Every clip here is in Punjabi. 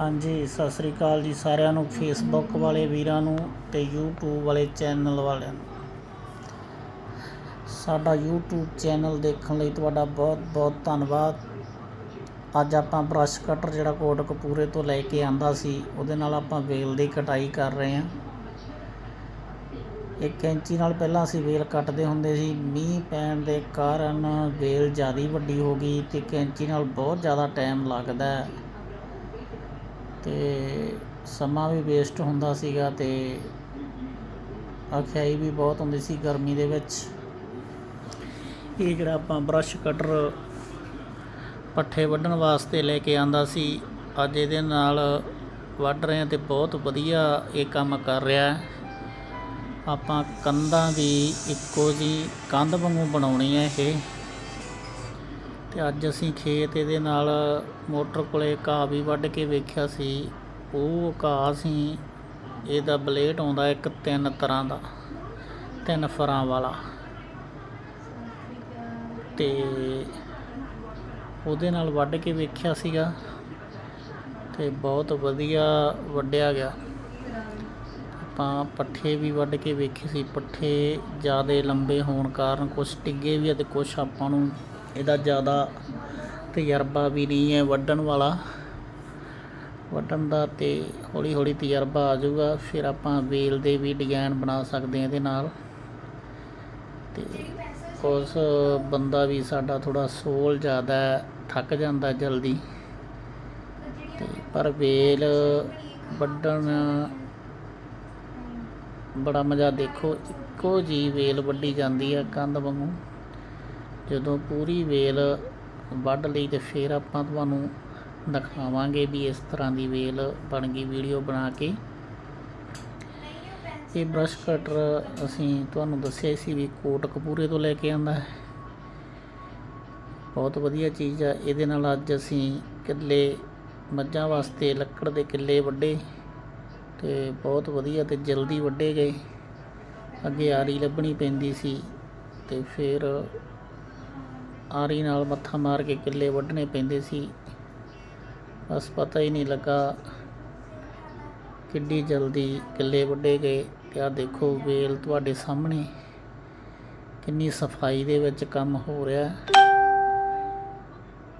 ਹਾਂਜੀ, ਸਤਿ ਸ੍ਰੀ ਅਕਾਲ ਜੀ ਸਾਰਿਆਂ ਨੂੰ ਫੇਸਬੁੱਕ ਵਾਲੇ ਵੀਰਾਂ ਨੂੰ ਤੇ YouTube ਵਾਲੇ ਚੈਨਲ ਵਾਲਿਆਂ ਨੂੰ। ਸਾਡਾ YouTube ਚੈਨਲ ਦੇਖਣ ਲਈ ਤੁਹਾਡਾ ਬਹੁਤ ਬਹੁਤ ਧੰਨਵਾਦ। ਅੱਜ ਆਪਾਂ ਬ੍ਰਸ਼ ਕਟਰ ਜਿਹੜਾ ਕੋਟ ਕੋਟਕਪੂਰੇ ਤੋਂ ਲੈ ਕੇ ਆਂਦਾ ਸੀ, ਉਹਦੇ ਨਾਲ ਆਪਾਂ ਵੇਲ ਦੀ ਕਟਾਈ ਕਰ ਰਹੇ ਹਾਂ। ਇੱਕ ਇੰਚੀ ਨਾਲ ਪਹਿਲਾਂ ਅਸੀਂ ਵੇਲ ਕੱਟਦੇ ਹੁੰਦੇ ਸੀ, ਮੀਂਹ ਪੈਣ ਦੇ ਕਾਰਨ ਵੇਲ ਜ਼ਿਆਦਾ ਵੱਡੀ ਹੋ ਗਈ ਤੇ ਕੈਂਚੀ ਨਾਲ ਬਹੁਤ ਜ਼ਿਆਦਾ ਟਾਈਮ ਲੱਗਦਾ ਹੈ। ਅਤੇ ਸਮਾਂ ਵੀ ਵੇਸਟ ਹੁੰਦਾ ਸੀਗਾ ਅਤੇ ਅਖਿਆਈ ਵੀ ਬਹੁਤ ਹੁੰਦੀ ਸੀ ਗਰਮੀ ਦੇ ਵਿੱਚ। ਇਹ ਜਿਹੜਾ ਆਪਾਂ ਬਰੱਸ਼ ਕਟਰ ਪੱਠੇ ਵੱਢਣ ਵਾਸਤੇ ਲੈ ਕੇ ਆਂਦਾ ਸੀ, ਅੱਜ ਇਹਦੇ ਨਾਲ ਵੱਢ ਰਹੇ ਹਾਂ ਤੇ ਬਹੁਤ ਵਧੀਆ ਇਹ ਕੰਮ ਕਰ ਰਿਹਾ ਆਪਾਂ ਕੰਧਾਂ ਵੀ ਇੱਕੋ ਜੀ ਕੰਧ ਵਾਂਗੂ ਬਣਾਉਣੀ ਹੈ ਇਹ। ਅਤੇ ਅੱਜ ਅਸੀਂ ਖੇਤ ਇਹਦੇ ਨਾਲ ਮੋਟਰ ਕੋਲੇ ਘਾਹ ਵੀ ਵੱਢ ਕੇ ਵੇਖਿਆ ਸੀ। ਉਹ ਘਾਹ ਅਸੀਂ ਇਹਦਾ ਬਲੇਡ ਆਉਂਦਾ ਇੱਕ ਤਿੰਨ ਤਰ੍ਹਾਂ ਦਾ, ਤਿੰਨ ਫਰਾਂ ਵਾਲਾ। ਤੇ ਉਹਦੇ ਨਾਲ ਵੱਢ ਕੇ ਵੇਖਿਆ ਸੀਗਾ ਤੇ ਬਹੁਤ ਵਧੀਆ ਵੱਢਿਆ ਗਿਆ। ਆਪਾਂ ਪੱਠੇ ਵੀ ਵੱਢ ਕੇ ਵੇਖੇ ਸੀ, ਪੱਠੇ ਜ਼ਿਆਦਾ ਲੰਬੇ ਹੋਣ ਕਾਰਨ ਕੁਝ ਟਿੱਗੇ ਵੀ ਅਤੇ ਤੇ ਕੁਝ ਆਪਾਂ ਨੂੰ ਇਹਦਾ ਜ਼ਿਆਦਾ ਤਜਰਬਾ ਵੀ ਨਹੀਂ ਹੈ ਵੱਢਣ ਵਾਲਾ। ਵੱਢਣ ਦਾ ਤੇ ਹੌਲੀ ਹੌਲੀ ਤਜਰਬਾ ਆ ਜਾਊਗਾ, ਫਿਰ ਆਪਾਂ ਵੇਲ ਦੇ ਵੀ ਡਿਜ਼ਾਈਨ ਬਣਾ ਸਕਦੇ ਹਾਂ ਇਹਦੇ ਨਾਲ। ਤੇ ਉਸ ਬੰਦਾ ਵੀ ਸਾਡਾ ਥੋੜਾ ਸੋਲ ਜ਼ਿਆਦਾ ਥੱਕ ਜਾਂਦਾ ਜਲਦੀ। ਤੇ ਪਰ ਵੇਲ ਵੱਢਣ ਬੜਾ ਮਜ਼ਾ ਦੇਖੋ, ਇੱਕੋ ਜੀ ਵੇਲ ਵੱਢੀ ਜਾਂਦੀ ਹੈ ਕੰਧ ਵਾਂਗੂ। ਜਦੋਂ ਪੂਰੀ ਵੇਲ ਵੱਢ ਲਈ ਤੇ ਫਿਰ ਆਪਾਂ ਤੁਹਾਨੂੰ ਦਿਖਾਵਾਂਗੇ ਵੀ ਇਸ ਤਰ੍ਹਾਂ ਦੀ ਵੇਲ ਬਣ ਗਈ ਵੀਡੀਓ ਬਣਾ ਕੇ। ਇਹ ਬ੍ਰਸ਼ ਕਟਰ ਅਸੀਂ ਤੁਹਾਨੂੰ ਦੱਸਿਆ ਸੀ ਵੀ ਕੋਟ ਕੋਟਕਪੂਰੇ ਤੋਂ ਲੈ ਕੇ ਆਂਦਾ ਹੈ। ਬਹੁਤ ਵਧੀਆ ਚੀਜ਼ ਆ, ਇਹਦੇ ਨਾਲ ਅੱਜ ਅਸੀਂ ਕਿੱਲੇ ਮੱਝਾਂ ਵਾਸਤੇ ਲੱਕੜ ਦੇ ਕਿੱਲੇ ਵੱਡੇ ਤੇ ਬਹੁਤ ਵਧੀਆ ਤੇ ਜਲਦੀ ਵੱਡੇ ਗਏ। ਅੱਗੇ ਆਰੀ ਲੱਭਣੀ ਪੈਂਦੀ ਸੀ ਤੇ ਫਿਰ ਆਰੀ ਨਾਲ ਮੱਥਾ ਮਾਰ ਕੇ ਕਿੱਲੇ ਵੱਢਣੇ ਪੈਂਦੇ ਸੀ ਬਸ ਪਤਾ ਹੀ ਨਹੀਂ ਲੱਗਾ ਕਿੱਡੀ ਜਲਦੀ ਕਿੱਲੇ ਵੱਢੇ ਗਏ ਤੇ ਆ ਦੇਖੋ ਵੇਲ ਤੁਹਾਡੇ ਸਾਹਮਣੇ ਕਿੰਨੀ ਸਫ਼ਾਈ ਦੇ ਵਿੱਚ ਕੰਮ ਹੋ ਰਿਹਾ ਹੈ।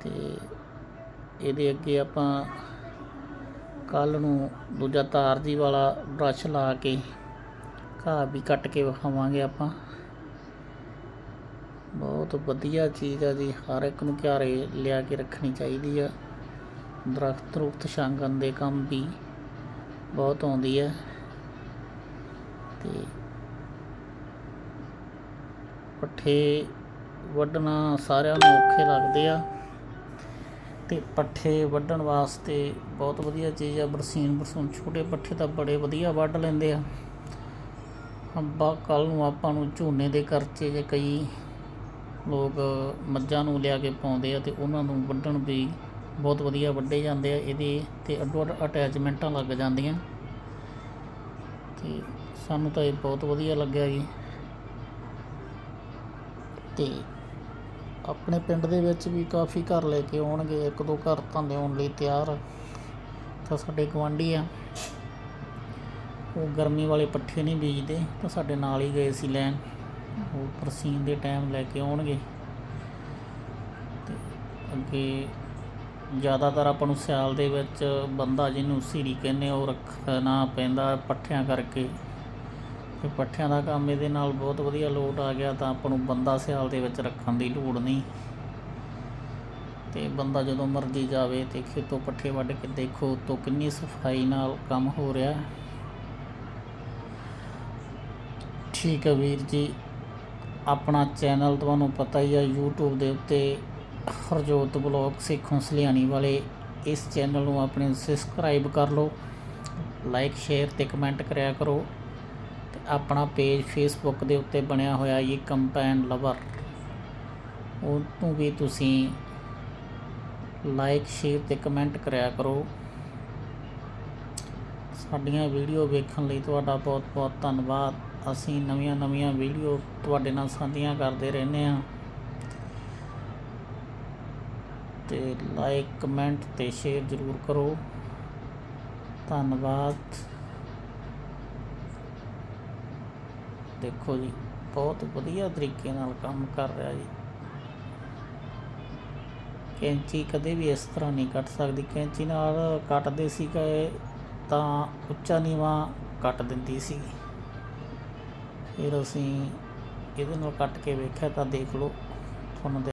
ਤੇ ਇਹਦੇ ਅੱਗੇ ਆਪਾਂ ਕੱਲ ਨੂੰ ਦੂਜਾ ਤਾਰਜੀ ਵਾਲਾ ਬ੍ਰਸ਼ ਲਾ ਕੇ ਘਾਹ ਵੀ ਕੱਟ ਕੇ ਵਿਖਾਵਾਂਗੇ ਆਪਾਂ ਬਹੁਤ ਵਧੀਆ ਚੀਜ਼ ਆ ਜੀ, ਹਰ ਇੱਕ ਨੂੰ ਘਰੇ ਲਿਆ ਕੇ ਰੱਖਣੀ ਚਾਹੀਦੀ ਆ। ਦਰਖਤ ਰੁੱਖ ਛਾਂਗਣ ਦੇ ਕੰਮ ਵੀ ਬਹੁਤ ਆਉਂਦੀ ਹੈ ਤੇ ਪੱਠੇ ਵੱਢਣਾ ਸਾਰਿਆਂ ਨੂੰ ਔਖੇ ਲੱਗਦੇ ਆ। ਤੇ ਪੱਠੇ ਵੱਢਣ ਵਾਸਤੇ ਬਹੁਤ ਵਧੀਆ ਚੀਜ਼ ਆ, ਬਰਸੀਨ ਬਰਸੂਨ ਛੋਟੇ ਪੱਠੇ ਤਾਂ ਬੜੇ ਵਧੀਆ ਵੱਢ ਲੈਂਦੇ ਆ। ਅੰਬਾ ਕੱਲ ਨੂੰ ਆਪਾਂ ਨੂੰ ਝੋਨੇ ਦੇ ਖਰਚੇ ਜੇ ਕਈ ਲੋਕ ਮੱਝਾਂ ਨੂੰ ਲਿਆ ਕੇ ਪਾਉਂਦੇ ਆ ਅਤੇ ਉਹਨਾਂ ਨੂੰ ਵੱਢਣ ਵੀ ਬਹੁਤ ਵਧੀਆ ਵੱਢੇ ਜਾਂਦੇ ਆ ਇਹਦੇ ਅਤੇ ਅੱਡੋ ਅੱਡ ਅਟੈਚਮੈਂਟਾਂ ਲੱਗ ਜਾਂਦੀਆਂ। ਅਤੇ ਸਾਨੂੰ ਤਾਂ ਇਹ ਬਹੁਤ ਵਧੀਆ ਲੱਗਿਆ ਜੀ। ਅਤੇ ਆਪਣੇ ਪਿੰਡ ਦੇ ਵਿੱਚ ਵੀ ਕਾਫੀ ਘਰ ਲੈ ਕੇ ਆਉਣਗੇ, ਇੱਕ ਦੋ ਘਰ ਤਾਂ ਲਿਆਉਣ ਲਈ ਤਿਆਰ ਤਾਂ ਸਾਡੇ ਗਵਾਂਢੀ ਆ। ਉਹ ਗਰਮੀ ਵਾਲੇ ਪੱਠੇ ਨਹੀਂ ਬੀਜਦੇ, ਤਾਂ ਸਾਡੇ ਨਾਲ ਹੀ ਗਏ ਸੀ ਲੈਣ। ਉਹ ਪਰਸੀਨ ਦੇ ਟਾਈਮ ਲੈ ਕੇ ਆਉਣਗੇ। ਤੇ ਅੱਗੇ ਜ਼ਿਆਦਾਤਰ ਆਪਾਂ ਨੂੰ ਸਿਆਲ ਦੇ ਵਿੱਚ ਬੰਦਾ ਜਿਹਨੂੰ ਸੀਰੀ ਕਹਿੰਦੇ ਉਹ ਰੱਖਣਾ ਪੈਂਦਾ ਪੱਠਿਆਂ ਕਰਕੇ। ਤੇ ਪੱਠਿਆਂ ਦਾ ਕੰਮ ਇਹਦੇ ਨਾਲ ਬਹੁਤ ਵਧੀਆ ਲੋਟ ਆ ਗਿਆ, ਤਾਂ ਆਪਾਂ ਨੂੰ ਬੰਦਾ ਸਿਆਲ ਦੇ ਵਿੱਚ ਰੱਖਣ ਦੀ ਲੋੜ ਨਹੀਂ। ਤੇ ਬੰਦਾ ਜਦੋਂ ਮਰਜ਼ੀ ਜਾਵੇ ਤੇ ਖੇਤੋਂ ਪੱਠੇ ਵੱਢ ਕੇ ਦੇਖੋ ਤੋਂ ਕਿੰਨੀ ਸਫ਼ਾਈ ਨਾਲ ਕੰਮ ਹੋ ਰਿਹਾ। ਠੀਕ ਹੈ ਵੀਰ ਜੀ। ਆਪਣਾ ਚੈਨਲ ਤੁਹਾਨੂੰ ਪਤਾ ਹੀ ਆ, YouTube ਦੇ ਉੱਤੇ ਹਰਜੋਤ ਬਲੌਗ ਸਿੱਖੋਂ ਸਲਿਆਣੀ ਵਾਲੇ। ਇਸ ਚੈਨਲ ਨੂੰ ਆਪਣੇ ਸਬਸਕ੍ਰਾਈਬ ਕਰ ਲਓ ਲਾਈਕ ਸ਼ੇਅਰ ਤੇ ਕਮੈਂਟ ਕਰਿਆ ਕਰੋ। ਤੇ ਆਪਣਾ ਪੇਜ ਫੇਸਬੁੱਕ ਦੇ ਉੱਤੇ ਬਣਿਆ ਹੋਇਆ ਇਹ ਕੰਪੈਨ ਲਵਰ ਉਹ ਤੋਂ ਵੀ ਤੁਸੀਂ ਲਾਈਕ ਸ਼ੇਅਰ ਤੇ ਕਮੈਂਟ ਕਰਿਆ ਕਰੋ। ਸਾਡੀਆਂ ਵੀਡੀਓ ਵੇਖਣ ਲਈ ਤੁਹਾਡਾ ਬਹੁਤ ਬਹੁਤ ਧੰਨਵਾਦ। ਅਸੀਂ ਨਵੀਆਂ ਨਵੀਆਂ ਵੀਡੀਓ ਤੁਹਾਡੇ ਨਾਲ ਸਾਂਝੀਆਂ ਕਰਦੇ ਰਹਿੰਦੇ ਹਾਂ। ਤੇ ਲਾਈਕ ਕਮੈਂਟ ਤੇ ਸ਼ੇਅਰ ਜ਼ਰੂਰ ਕਰੋ। ਧੰਨਵਾਦ। ਦੇਖੋ ਜੀ, ਬਹੁਤ ਵਧੀਆ ਤਰੀਕੇ ਨਾਲ ਕੰਮ ਕਰ ਰਿਹਾ ਜੀ। ਕੈਂਚੀ ਕਦੇ ਵੀ ਇਸ ਤਰ੍ਹਾਂ ਨਹੀਂ ਕੱਟ ਸਕਦੀ। ਕੈਂਚੀ ਨਾਲ ਕੱਟਦੇ ਸੀ ਕਿ ਤਾਂ ਉੱਚਾ ਨੀਵਾਂ ਕੱਟ ਦਿੰਦੀ ਸੀ। ਫਿਰ ਅਸੀਂ ਇਹਦੇ ਨਾਲ ਕੱਟ ਕੇ ਵੇਖਿਆ ਤਾਂ ਦੇਖ ਲਓ ਤੁਹਾਨੂੰ ਦੇ-